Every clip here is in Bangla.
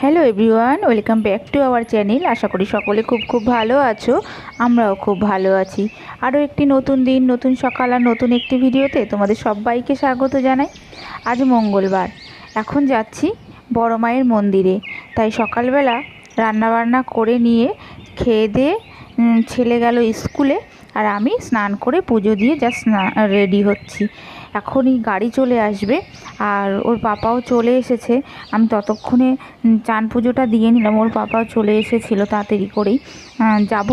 Hello everyone welcome back to our channel আশা করি সকলে খুব খুব ভালো আছো, আমরাও খুব ভালো আছি। আরও একটি নতুন দিন, নতুন সকাল আর নতুন একটি ভিডিওতে তোমাদের সবাইকে স্বাগত জানাই। আজ মঙ্গলবার, এখন যাচ্ছি বড় মায়ের মন্দিরে। তাই সকালবেলা রান্নাবান্না করে নিয়ে খেয়ে দিয়ে ছেলে গেল স্কুলে আর আমি স্নান করে পুজো দিয়ে জাস্ট রেডি হচ্ছি। এখনই গাড়ি চলে আসবে আর ওর পাপাও চলে এসেছে। আমি ততক্ষণে চান পুজোটা দিয়ে নিলাম। ওর পাপাও চলে এসেছিল তাড়াতাড়ি করেই। যাব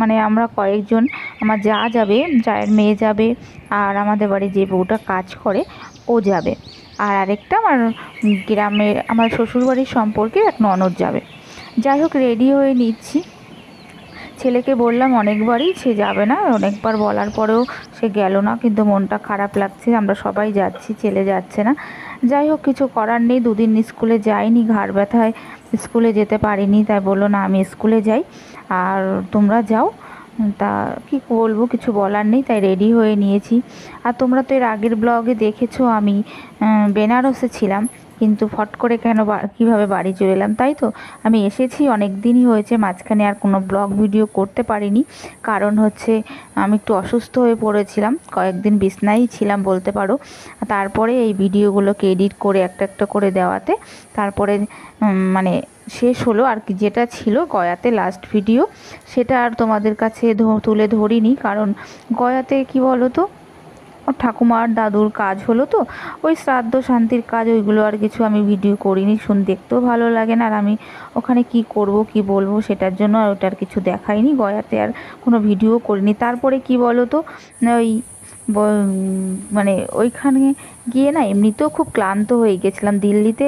মানে আমরা কয়েকজন। আমার যা যাবে যায়ের মেয়ে যাবে আর আমাদের বাড়ি যে বউটা কাজ করে, ও যাবে। আর আরেকটা আমার গ্রামের আমার শ্বশুরবাড়ির সম্পর্কে এক ননদ যাবে। যাই হোক রেডি হয়ে নিচ্ছি। ছেলেকে বললাম অনেকবারই, সে যাবে না। অনেকবার বলার পরেও সে গেল না, কিন্তু মনটা খারাপ লাগছে। আমরা সবাই যাচ্ছি, ছেলে যাচ্ছে না। যাই হোক, কিছু করার নেই। দুদিন স্কুলে যাইনি, ঘাড় ব্যথায় স্কুলে যেতে পারিনি, তাই বলল, না, আমি স্কুলে যাই। আর তোমরা যাও। তা কি বলব, কিছু বলার নেই, তাই রেডি হয়ে নিয়েছি। আর তোমরা তো এর আগের ব্লগে দেখেছ, আমি বেনারসে ছিলাম। কিন্তু ফট করে কেন কীভাবে বাড়ি চলে এলাম, তাই তো? আমি এসেছি অনেক দিনই হয়েছে, মাঝখানে আর কোনো ব্লগ ভিডিও করতে পারিনি। কারণ হচ্ছে, আমি একটু অসুস্থ হয়ে পড়েছিলাম, কয়েকদিন বিছনাই ছিলাম বলতে পারো। তারপরে এই ভিডিওগুলোকে এডিট করে একটা একটা করে দেওয়াতে, তারপরে মানে শেষ হলো। আর কি যেটা ছিল গয়াতে লাস্ট ভিডিও সেটা আর তোমাদের কাছে তুলে ধরিনি। কারণ গয়াতে কি বলো তো ও ঠাকুমার দাদুর কাজ হলো তো, ওই শ্রাদ্ধ শান্তির কাজ, ওইগুলো আর কিছু আমি ভিডিও করিনি, শুন দেখতেও ভালো লাগে না আর আমি ওখানে কি করব, কি বলব সেটার জন্য আর ওটার কিছু দেখাইনি, গয়াতে আর কোনো ভিডিও করিনি। তারপরে কি বলো তো ওই মানে ওইখানে গিয়ে না এমনিতেও খুব ক্লান্ত হয়ে গেছিলাম। দিল্লিতে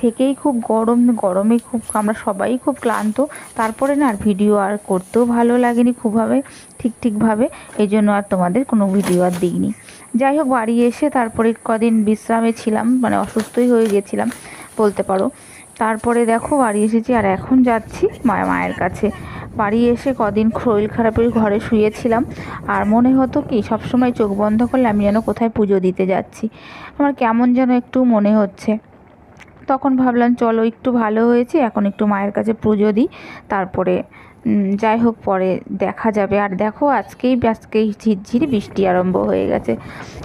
থেকেই খুব গরম, গরমে খুব, আমরা সবাই খুব ক্লান্ত। তারপরে না আর ভিডিও আর করতেও ভালো লাগেনি খুবভাবে, ঠিক ঠিকভাবে। এই জন্য আর তোমাদের কোনো ভিডিও আর দিইনি। যাই হোক, বাড়ি এসে তারপরে কদিন বিশ্রামে ছিলাম মানে অসুস্থই হয়ে গেছিলাম, বলতে পারো। তারপরে দেখো বাড়ি এসেছি আর এখন যাচ্ছি মায়ের কাছে। বাড়ি এসে কদিন শরীর খারাপের ঘরে শুয়েছিলাম। আর মনে হতো কি, সবসময় চোখ বন্ধ করলে আমি যেন কোথায় পুজো দিতে যাচ্ছি। আমার কেমন যেন একটু মনে হচ্ছে। তখন ভাবলাম, চলো একটু ভালো হয়েছে, এখন একটু মায়ের কাছে পুজো দিই। তারপরে যাই হোক, পরে দেখা যাবে। আর দেখো, আজকেই আজকেই ঝিরঝির বৃষ্টি আরম্ভ হয়ে গেছে।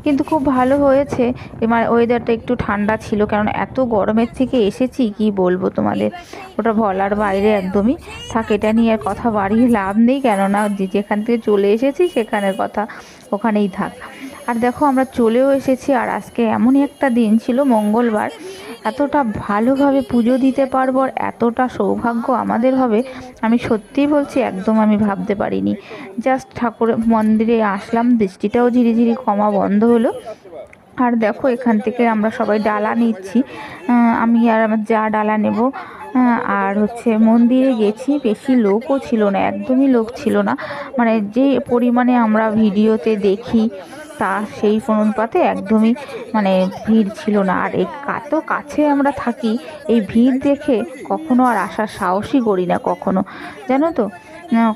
কিন্তু খুব ভালো হয়েছে। এবার ওয়েদারটা একটু ঠান্ডা ছিল, কারণ এত গরমের থেকে এসেছি, কি বলব তোমাদের? ওটা বলার বাইরে একদমই থাক, এটা নিয়ে আর কথা বাড়িয়ে লাভ নেই, কেননা যে যেখান থেকে চলে এসেছি, সেখানের কথা ওখানেই থাক। আর দেখো, আমরা চলেও এসেছি, আর আজকে এমনই একটা দিন ছিল, মঙ্গলবার। এতটা ভালোভাবে পুজো দিতে পারব আর এতটা সৌভাগ্য আমাদের হবে, আমি সত্যিই বলছি একদম আমি ভাবতে পারিনি। জাস্ট ঠাকুর মন্দিরে আসলাম বৃষ্টিটাও ঝিরিঝিরি কমা বন্ধ হলো। আর দেখো এখান থেকে আমরা সবাই ডালা নিচ্ছি। আমি আর আমার যা ডালা নেব আর হচ্ছে মন্দিরে গেছি, বেশি লোকও ছিল না, একদমই লোক ছিল না। মানে যে পরিমাণে আমরা ভিডিওতে দেখি তা সেই অনুপাতে একদমই মানে ভিড় ছিল না। আর এই এত কাছে আমরা থাকি, এই ভিড় দেখে কখনো আর আসার সাহসই করি না কখনো। জানো তো?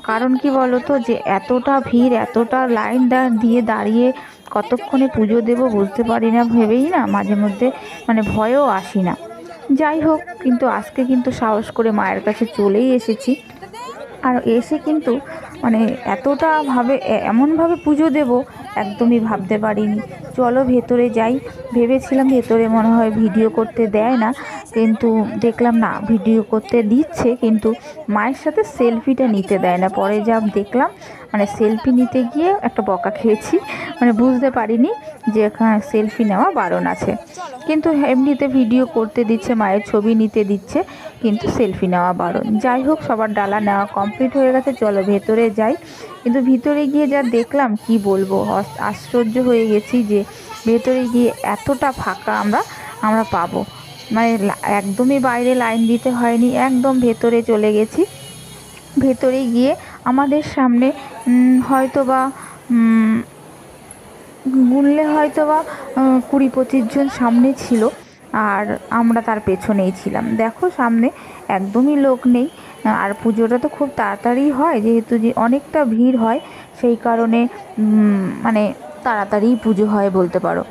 কারণ কি বলো তো যে এতটা ভিড়, এতটা লাইন দিয়ে দাঁড়িয়ে কতক্ষণে পুজো দেবো বুঝতে পারি না, ভেবেই না মাঝে মধ্যে মানে ভয়ও আসি না। যাই হোক, কিন্তু আজকে কিন্তু সাহস করে মায়ের কাছে চলেই এসেছি। আর এসে কিন্তু মানে এতটাভাবে এমনভাবে পুজো দেব একদমই ভাবতে পারিনি। চলো ভেতরে যাই। ভেবেছিলাম ভেতরে মনে হয় ভিডিও করতে দেয় না, কিন্তু দেখলাম না, ভিডিও করতে দিচ্ছে, কিন্তু মায়ের সাথে সেলফিটা নিতে দেয় না। পরে যা দেখলাম মানে সেলফি নিতে গিয়ে একটা বকা খেয়েছি মানে বুঝতে পারিনি যে এখানে সেলফি নেওয়া বারণ আছে। কিন্তু এমনিতে ভিডিও করতে দিচ্ছে, মায়ের ছবি নিতে দিচ্ছে। কিন্তু সেলফি নেওয়া বারণ। যাই হোক সবার ডালা নেওয়া কমপ্লিট হয়ে গেছে, চলো ভেতরে যাই। কিন্তু ভিতরে গিয়ে যা দেখলাম, কি বলব? আশ্চর্য হয়ে গেছি যে ভেতরে গিয়ে এতটা ফাঁকা আমরা আমরা পাবো। মানে একদমই বাইরে লাইন দিতে হয়নি, একদম ভেতরে চলে গেছি। ভেতরে গিয়ে আমাদের সামনে হয়তো বা গুনলে হয়তো বা কুড়ি পঁচিশ জন সামনে ছিল। আর আমরা তার পেছনেই ছিলাম। দেখো, সামনে একদমই লোক নেই। আর পুজোটা তো খুব তাড়াতাড়ি হয়, যেহেতু যে অনেকটা ভিড় হয়, সেই কারণে মানে তাড়াতাড়ি পুজো হয় বলতে পারো।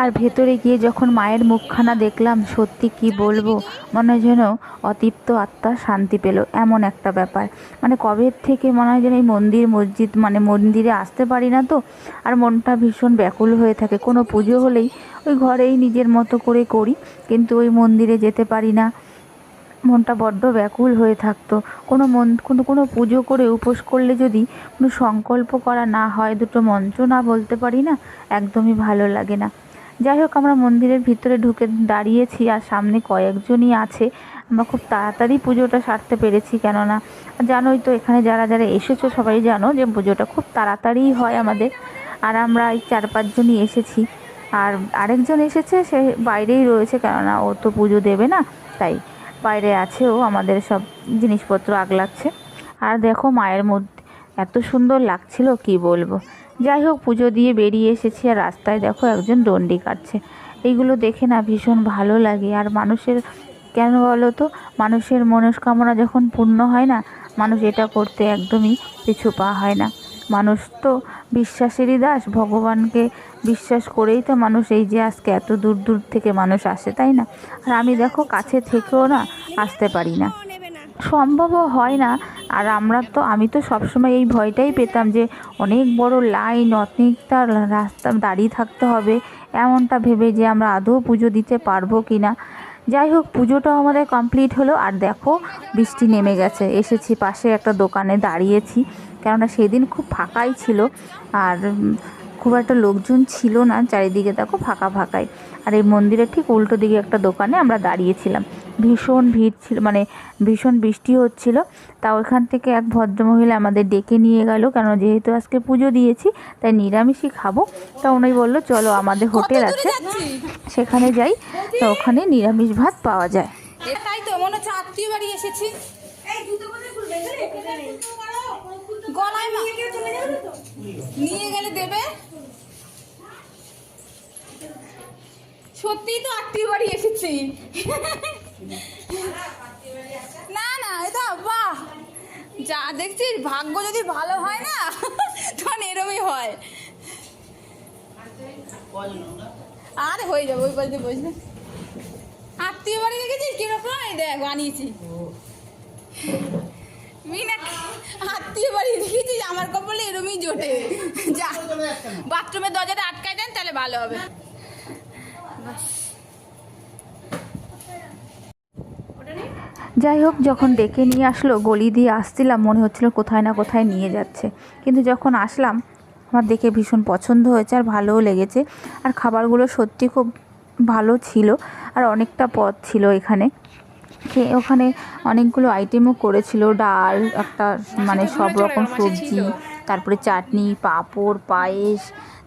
আর ভেতরে গিয়ে যখন মায়ের মুখখানা দেখলাম, সত্যি কি বলব? মনে যেন অতৃপ্ত আত্মা শান্তি পেল, এমন একটা ব্যাপার। মানে কবে থেকে মনে হয় যেন এই মন্দির, মসজিদ মানে মন্দিরে আসতে পারি না তো? আর মনটা ভীষণ ব্যাকুল হয়ে থাকে। কোনো পুজো হলেই ওই ঘরেই নিজের মতো করে করি, কিন্তু ওই মন্দিরে যেতে পারি না। মনটা বড্ড ব্যাকুল হয়ে থাকতো। কোনো মন, কোনো কোনো পুজো করে উপোস করলে যদি কোনো সংকল্প করা না হয়, দুটো মন্ত্র না বলতে পারি না, একদমই ভালো লাগে না। যাই হোক, আমরা মন্দিরের ভিতরে ঢুকে দাঁড়িয়েছি আর সামনে কয়েকজনই আছে। আমরা খুব তাড়াতাড়ি পুজোটা সারতে পেরেছি, কেননা জানোই তো, এখানে যারা যারা এসেছ সবাই জানো যে পুজোটা খুব তাড়াতাড়িই হয় আমাদের। আর আমরা এই চার পাঁচজনই এসেছি। আর আরেকজন এসেছে, সে বাইরেই রয়েছে, কেননা ও তো পুজো দেবে না, তাই বাইরে আছে ও, আমাদের সব জিনিসপত্র আগলাচ্ছে। আর দেখো মায়ের মধ্যে এত সুন্দর লাগছিল, কি বলব? যাই হোক, পুজো দিয়ে বেরিয়ে এসেছি আর রাস্তায় দেখো একজন দণ্ডি কাটছে। এইগুলো দেখে না ভীষণ ভালো লাগে। আর মানুষের, কেন বলো তো? মানুষের মনস্কামনা যখন পূর্ণ হয় না, মানুষ এটা করতে একদমই পিছু পা হয় না। মানুষ তো বিশ্বাসেরই দাস, ভগবানকে বিশ্বাস করেই তো মানুষ এই যে আজকে এত দূর দূর থেকে মানুষ আসে, তাই না? আর আমি দেখো কাছে থেকেও না আসতে পারি না। সম্ভবও হয় না আর আমরা তো, আমি তো সবসময় এই ভয়টাই পেতাম যে অনেক বড় লাইন অনেকটা রাস্তা, দাঁড়িয়ে থাকতে হবে। এমনটা ভেবে যে আমরা আদৌ পুজো দিতে পারব কি না যাই হোক পুজোটাও আমাদের কমপ্লিট হলো। আর দেখো, বৃষ্টি নেমে গেছে। এসেছি পাশে একটা দোকানে দাঁড়িয়েছি। কেননা সেদিন খুব ফাঁকাই ছিল। আর খুব একটা লোকজন ছিল না চারিদিকে দেখো ফাঁকা ফাঁকাই। আর এই মন্দিরের ঠিক উল্টো দিকে একটা দোকানে আমরা দাঁড়িয়েছিলাম। ভীষণ ভিড় ছিল মানে ভীষণ বৃষ্টি হচ্ছিল। তা ওইখান থেকে এক ভদ্রমহিলা আমাদের ডেকে নিয়ে গেল কেন যেহেতু আজকে পুজো দিয়েছি তাই নিরামিষই খাব। তা উনি বলল চলো আমাদের হোটেল আছে সেখানে যাই। তো ওখানে নিরামিষ ভাত পাওয়া যায়। তাই তো মনে হচ্ছে আত্মীয় বাড়ি এসেছি। গলায় নিয়ে গেলে দেবে? সত্যিই তো আত্মীয় বাড়ি এসেছি। না না, এটা বাহ। যা দেখছিস ভাগ্য যদি ভালো হয় না, তখন এরমই হয়। আর হয়ে যাবে, ওই বলতে বুঝলে আত্মীয় বাড়ি দেখেছিস? কীরকম? দেখ, বানিয়েছি। আত্মীয় বাড়ি দেখেছিস? আমার কপালে এরমই জোটে। যা, বাথরুমের দরজাটা আটকাই দেন, তাহলে ভালো হবে। যাই হোক, যখন ডেকে নিয়ে আসলো, গলি দিয়ে আসছিলাম, মনে হচ্ছিল কোথায় না কোথায় নিয়ে যাচ্ছে। কিন্তু যখন আসলাম, আমার দেখে ভীষণ পছন্দ হয়েছে আর ভালোও লেগেছে। আর খাবারগুলো সত্যি খুব ভালো ছিল আর অনেকটা পদ ছিল এখানে। খেয়ে ওখানে অনেকগুলো আইটেমও করেছিল, ডাল, একটা মানে সব রকম সবজি, তারপরে চাটনি, পাঁপড়, পায়েস,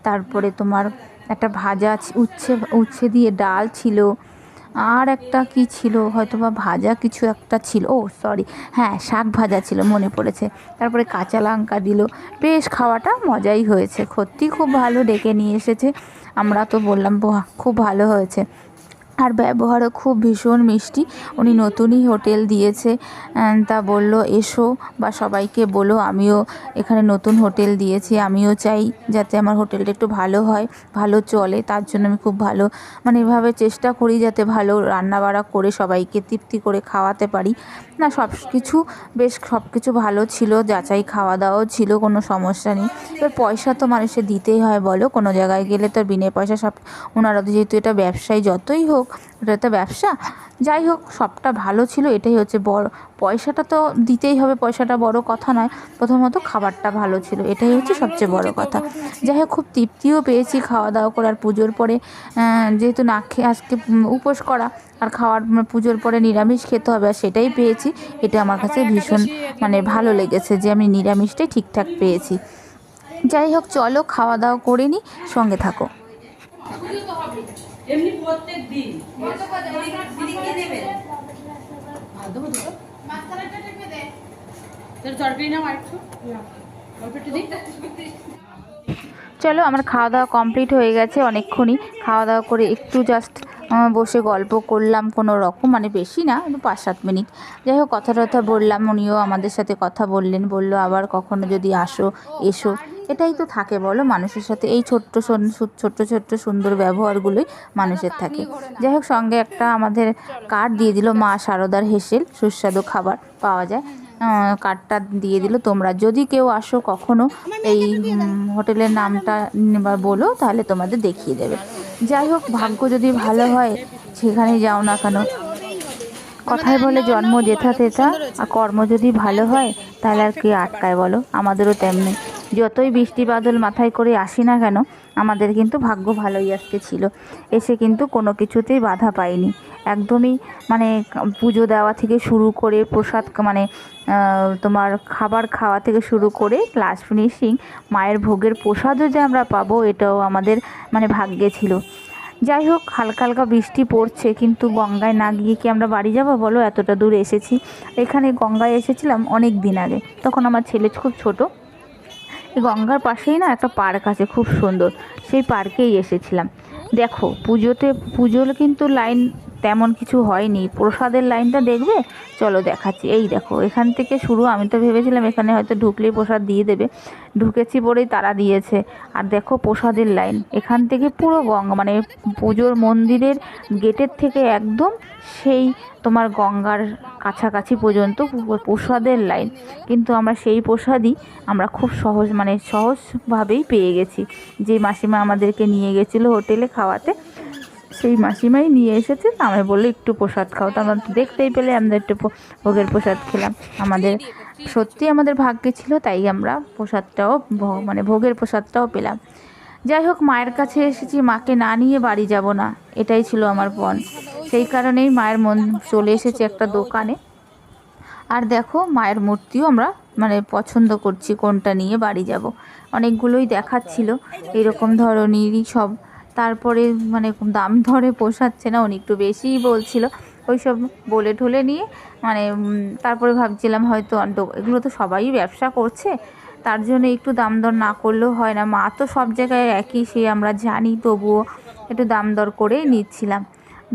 তারপরে তোমার একটা ভাজা উচ্ছে উচ্ছে দিয়ে ডাল ছিল। আর একটা কি ছিল? হয়তো বা ভাজা কিছু একটা ছিল। ও সরি হ্যাঁ শাক ভাজা ছিল, মনে পড়েছে। তারপরে কাঁচা লঙ্কা দিল। বেশ, খাওয়াটা মজাই হয়েছে। সত্যি খুব ভালো ডেকে নিয়ে এসেছে। আমরা তো বললাম খুব ভালো হয়েছে। আর ব্যবহারও খুব ভীষণ মিষ্টি। উনি নতুনই হোটেল দিয়েছে তা বলল, এসো বা সবাইকে বলো, আমিও এখানে নতুন হোটেল দিয়েছি, আমিও চাই যাতে আমার হোটেলটা একটু ভালো হয়, ভালো চলে, তার জন্য আমি খুব ভালো মানে এভাবে চেষ্টা করি যাতে ভালো রান্নাবাড়া করে সবাইকে তৃপ্তি করে খাওয়াতে পারি। না, সব কিছু বেশ সব কিছু ভালো ছিল, যাচাই খাওয়া দাওয়াও ছিল, কোনো সমস্যা নেই। এবার পয়সা তো মানুষের দিতেই হয়, বলো। কোনো জায়গায় গেলে তো বিনে পয়সা সব, ওনারা যেহেতু এটা ব্যবসায়ী, যতই হোক এটা তো ব্যবসা। যাই হোক, সবটা ভালো ছিল, এটাই হচ্ছে বড়। পয়সাটা তো দিতেই হবে, পয়সাটা বড় কথা নয়। প্রথমত খাবারটা ভালো ছিল, এটাই হচ্ছে সবচেয়ে বড় কথা। যাই হোক, খুব তৃপ্তিও পেয়েছি খাওয়া দাওয়া করার পুজোর পরে। যেহেতু না খেয়ে আজকে উপোস করা, আর খাওয়ার পুজোর পরে নিরামিষ খেতে হবে, আর সেটাই পেয়েছি। এটা আমার কাছে ভীষণ মানে ভালো লেগেছে যে আমি নিরামিষটাই ঠিকঠাক পেয়েছি। যাই হোক, চলো খাওয়া দাওয়া করে নিই সঙ্গে থাকো। এমনি প্রত্যেক দিন। তরকারি নাও আরেকটু। চলো আমার খাওয়া দাওয়া কমপ্লিট হয়ে গেছে অনেকক্ষণই। খাওয়া দাওয়া করে একটু জাস্ট বসে গল্প করলাম কোনো রকম মানে বেশি না পাঁচ সাত মিনিট। যাই হোক কথা টথা বললাম উনিও আমাদের সাথে কথা বললেন বলল আবার কখনো যদি আসো এসো। এটাই তো থাকে বলো মানুষের সাথে এই ছোট্ট সন- ছোট্ট ছোট্ট সুন্দর ব্যবহারগুলোই মানুষের থাকে। যাই হোক সঙ্গে একটা আমাদের কার্ড দিয়ে দিল মা শারদার হেসেল সুস্বাদু খাবার পাওয়া যায়। কার্ডটা দিয়ে দিল তোমরা। যদি কেউ আসো কখনো এই হোটেলের নামটা বলো তাহলে তোমাদের দেখিয়ে দেবে। যাই হোক ভাগ্য যদি ভালো হয় সেখানে যাও না কেন। কথায় বলে জন্ম যেথা তেথা আর কর্ম যদি ভালো হয় তাহলে আর কি আটকায় বলো? আমাদেরও তেমনি। যতই বৃষ্টি বাদল মাথায় করে আসি না কেন, আমাদের কিন্তু ভাগ্য ভালোই আজকে ছিল। এসে কিন্তু কোনো কিছুতেই বাধা পাইনি। একদমই মানে পুজো দেওয়া থেকে শুরু করে প্রসাদ মানে তোমার খাবার খাওয়া থেকে শুরু করে লাস্ট ফিনিশিং মায়ের ভোগের প্রসাদও যে আমরা পাবো, এটাও আমাদের মানে ভাগ্যে ছিল। যাই হোক, হালকা হালকা বৃষ্টি পড়ছে, কিন্তু গঙ্গায় না গিয়ে কি আমরা বাড়ি যাব বলো? এতটা দূর এসেছি। এখানে গঙ্গায় এসেছিলাম অনেক দিন আগে। তখন আমার ছেলে খুব ছোট। গঙ্গার পাশেই না একটা পার্ক আছে, খুব সুন্দর। সেই পার্কেই এসেছিলাম। দেখো, পুজোতে, পুজোর কিন্তু লাইন তেমন কিছু হয়নি। প্রসাদের লাইনটা দেখবে? চলো দেখাচ্ছি। এই দেখো, এখান থেকে শুরু। আমি তো ভেবেছিলাম এখানে হয়তো ঢুকলেই প্রসাদ দিয়ে দেবে। ঢুকেছি বলেই তারা দিয়েছে। আর দেখো প্রসাদের লাইন। এখান থেকে পুরো গঙ্গা মানে পুজোর মন্দিরের গেটের থেকে একদম সেই তোমার গঙ্গার কাছাকাছি পর্যন্ত প্রসাদের লাইন। কিন্তু আমরা সেই প্রসাদই আমরা খুব সহজ মানে সহজভাবেই পেয়ে গেছি। যে মাসিমা আমাদেরকে নিয়ে গেছিল হোটেলে খাওয়াতে সেই মাসিমাই নিয়ে এসেছে। আমি বলল, একটু প্রসাদ খাও। তো আমরা দেখতেই পেলে আমরা একটু ভোগের প্রসাদ খেলাম। আমাদের সত্যি আমাদের ভাগ্যে ছিল, তাই আমরা প্রসাদটাও মানে ভোগের প্রসাদটাও পেলাম। যাই হোক, মায়ের কাছে এসেছি, মাকে না নিয়ে বাড়ি যাব না। এটাই ছিল আমার পণ সেই কারণেই মায়ের মন চলে এসেছে একটা দোকানে। আর দেখো, মায়ের মূর্তিও আমরা মানে পছন্দ করছি, কোনটা নিয়ে বাড়ি যাব। অনেকগুলোই দেখাচ্ছিল। এরকম ধরনেরই সব তারপরে মানে দাম ধরে পোষাচ্ছে না, উনি একটু বেশিই বলছিল। ওই সব বলে ঠলে নিয়ে মানে তারপরে ভাবছিলাম হয়তো এগুলো তো সবাই ব্যবসা করছে, তার জন্য একটু দাম দর না করলেও হয় না। মা তো সব জায়গায় একই, সে আমরা জানি, তবুও একটু দাম দর করেই নিচ্ছিলাম।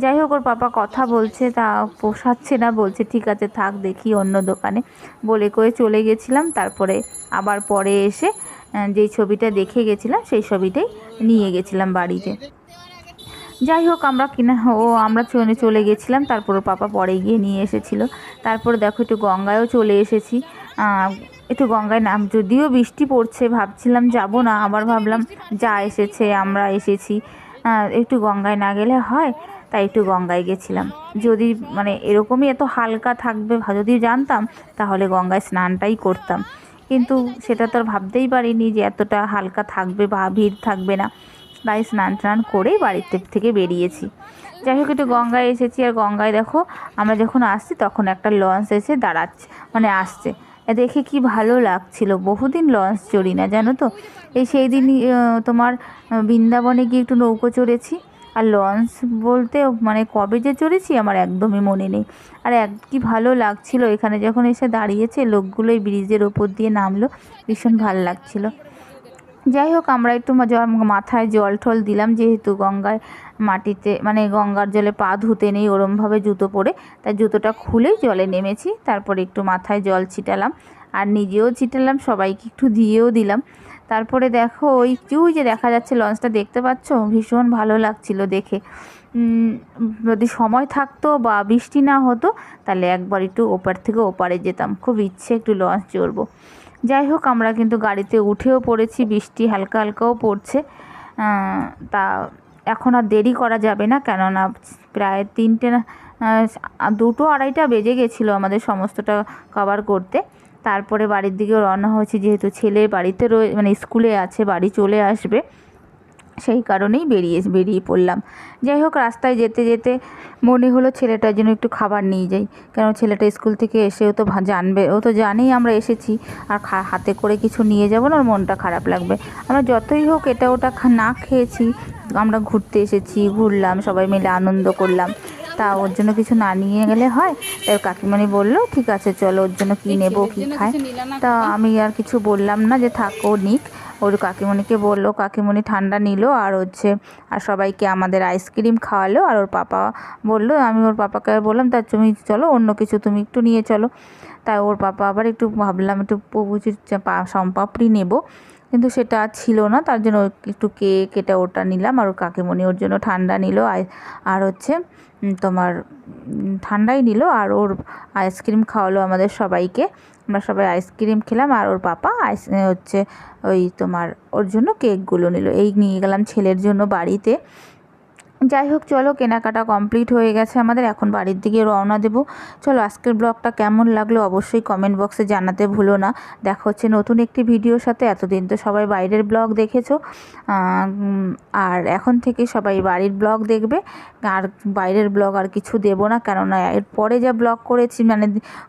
যাই হোক, ওর পাপা কথা বলছে, তা পোষাচ্ছে না, বলছে, ঠিক আছে, থাক, দেখি অন্য দোকানে। বলে করে চলে গেছিলাম, তারপরে আবার পরে এসে যেই ছবিটা দেখে গেছিলাম, সেই ছবিটাই নিয়ে গেছিলাম বাড়িতে। যাই হোক, আমরা কিনা, ও আমরা চলে চলে গেছিলাম, তারপর পাপা পরে গিয়ে নিয়ে এসেছিল। তারপর দেখো, একটু গঙ্গায়ও চলে এসেছি। একটু গঙ্গায় নাম, যদিও বৃষ্টি পড়ছে, ভাবছিলাম যাব না, আবার ভাবলাম যা এসেছে, আমরা এসেছি। একটু গঙ্গায় না গেলে হয়, তাই একটু গঙ্গায় গেছিলাম। যদি মানে এরকমই এত হালকা থাকবে, যদি জানতাম, তাহলে গঙ্গায় স্নানটাই করতাম। কিন্তু সেটা তো আর ভাবতেই পারিনি যে এতটা হালকা থাকবে বা ভিড় থাকবে না। তাই স্নান টান করেই বাড়িতে থেকে বেরিয়েছি। যাই হোক একটু গঙ্গায় এসেছি আর গঙ্গায় দেখো আমরা যখন আসছি তখন একটা লঞ্চ এসে দাঁড়াচ্ছে মানে আসছে। দেখে কি ভালো লাগছিল বহুদিন লঞ্চ চড়ি না জানো তো? এই সেই আহ, তোমার বৃন্দাবনে গিয়ে একটু নৌকো চড়েছি। আর লঞ্চ বলতে মানে কবে যে চড়েছি আমার একদমই মনে নেই। আর এক কি ভালো লাগছিল এখানে যখন এসে দাঁড়িয়েছে, লোকগুলো এই ব্রিজের ওপর দিয়ে নামলো, ভীষণ ভালো লাগছিল। যাই হোক, আমরা একটু মাথায় জল টল দিলাম, যেহেতু গঙ্গায় মাটিতে মানে গঙ্গার জলে পা ধুতে নেই, ওরমভাবে জুতো পরে, তাই জুতোটা খুলেই জলে নেমেছি, তারপরে একটু মাথায় জল ছিটালাম। আর নিজেও ছিটালাম, সবাইকে একটু দিয়েও দিলাম। তারপরে দেখো, ওই ওই যে দেখা যাচ্ছে লঞ্চটা দেখতে পাচ্ছ? ভীষণ ভালো লাগছিল দেখে। যদি সময় থাকতো বা বৃষ্টি না হতো, তাহলে একবার একটু ওপার থেকে ওপারে যেতাম। খুব ইচ্ছে একটু লঞ্চ চড়বো। যাই হোক, আমরা কিন্তু গাড়িতে উঠেও পড়েছি, বৃষ্টি হালকা হালকাও পড়ছে। তা এখন আর দেরি করা যাবে না, কেননা প্রায় তিনটে দুটো আড়াইটা বেজে গেছিল আমাদের সমস্তটা কভার করতে। তারপরে বাড়ির দিকে রওনা হয়েছি, যেহেতু ছেলে বাড়িতে রয়ে মানে স্কুলে আছে, বাড়ি চলে আসবে। সেই কারণেই বেরিয়ে বেরিয়ে পড়লাম। যাই হোক, রাস্তায় যেতে যেতে মনে হলো ছেলেটার জন্য একটু খাবার নিয়ে যাই। কেন ছেলেটা স্কুল থেকে এসে ও তো জানবে। ও তো জানেই আমরা এসেছি। আর হাতে করে কিছু নিয়ে যাব না, ওর মনটা খারাপ লাগবে। আমরা যতই হোক এটা ওটা না খেয়েছি, আমরা ঘুরতে এসেছি, ঘুরলাম, সবাই মিলে আনন্দ করলাম। তা ওর জন্য কিছু না নিয়ে গেলে হয়? তাই কাকিমণি বলল ঠিক আছে চলো ওর জন্য কী নেব কী খায়? তা আমি আর কিছু বললাম না যে থাক নিক। ওর কাকিমণিকে বলল কাকিমণি ঠান্ডা নিল আর হচ্ছে আর সবাইকে আমাদের আইসক্রিম খাওয়ালো আর ওর পাপা বলল আমি ওর পাপাকে বললাম তা তুমি চলো অন্য কিছু তুমি একটু নিয়ে চলো। তাই ওর পাপা আবার একটু ভাবলাম একটু প্রভুজির সম্পাপড়ি নেব। কিন্তু সেটা ছিল না তার জন্য একটু কেক এটা ওটা নিলাম আর ওর কাকিমণি ওর জন্য ঠান্ডা নিল আর হচ্ছে তোমার ঠান্ডাই নিল আর ওর আইসক্রিম খাওয়ালো আমাদের সবাইকে। আমরা সবাই আইসক্রিম খেলাম আর ওর পাপা আইস হচ্ছে ওই তোমার ওর জন্য কেকগুলো নিল। এই নিয়ে গেলাম ছেলের জন্য বাড়িতে। যাই হোক, চলো কেনাকাটা কমপ্লিট হয়ে গেছে আমাদের। এখন বাড়ির দিকে রওনা দেব। চলো, আজকের ব্লগটা কেমন লাগল অবশ্যই কমেন্ট বক্সে জানাতে ভুলো না। দেখা হচ্ছে নতুন একটি ভিডিওর সাথে। এতদিন তো সবাই বাইরের ব্লগ দেখেছ। আর এখন থেকে সবাই বাড়ির ব্লগ দেখবে। আর বাইরের ব্লগ আর কিছু দেবো না। কেননা এর পরে যা ব্লগ করেছি মানে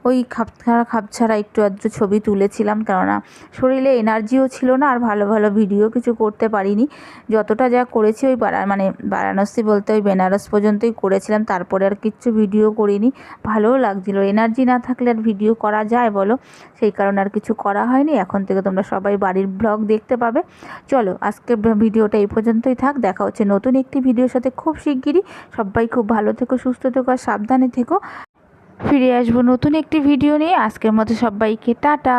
ওই খাপছাড়া খাপছাড়া একটু আধটু ছবি তুলেছিলাম। কেননা শরীরে এনার্জিও ছিল না, আর ভালো ভালো ভিডিও কিছু করতে পারিনি। যতটা যা করেছি ওই বাড়া মানে বারাণসী বলতে ওই বেনারস পর্যন্তই করেছিলাম, তারপরে আর কিচ্ছু ভিডিও করিনি। ভালোও লাগছিল এনার্জি না থাকলে আর ভিডিও করা যায় বলো? সেই কারণে আর কিছু করা হয়নি, এখন থেকে তোমরা সবাই বাড়ির ব্লগ দেখতে পাবে। চলো, আজকের ভিডিওটা এই পর্যন্তই থাক, দেখা হচ্ছে নতুন একটি ভিডিওর সাথে খুব শিগগিরই। সবাই খুব ভালো থেকো, সুস্থ থেকো আর সাবধানে থেকো। ফিরে আসব নতুন একটি ভিডিও নিয়ে, আজকের মতো সবাইকে টাটা।